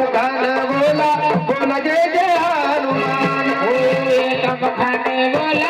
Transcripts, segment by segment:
मुखान बोला बोला जय जय हनुमान. बोला.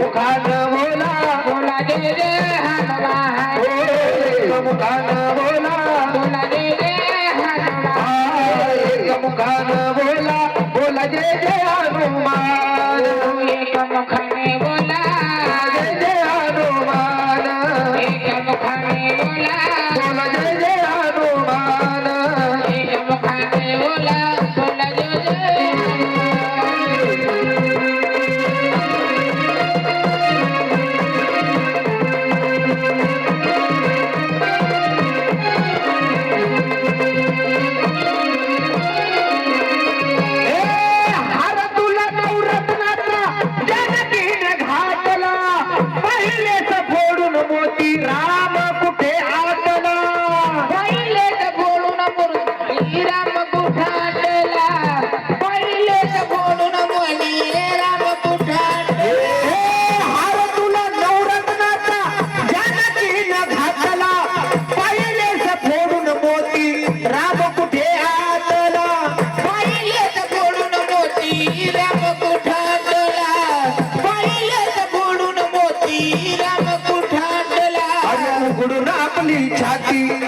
मुखान बोला. बोला दे दे हनुमा एक मुखान बोला. बोला दे दे हनुमा एक मुखान बोला. बोला हनुमान. एक मुखाने बोला. Thank you.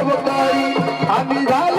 आम्ही झालो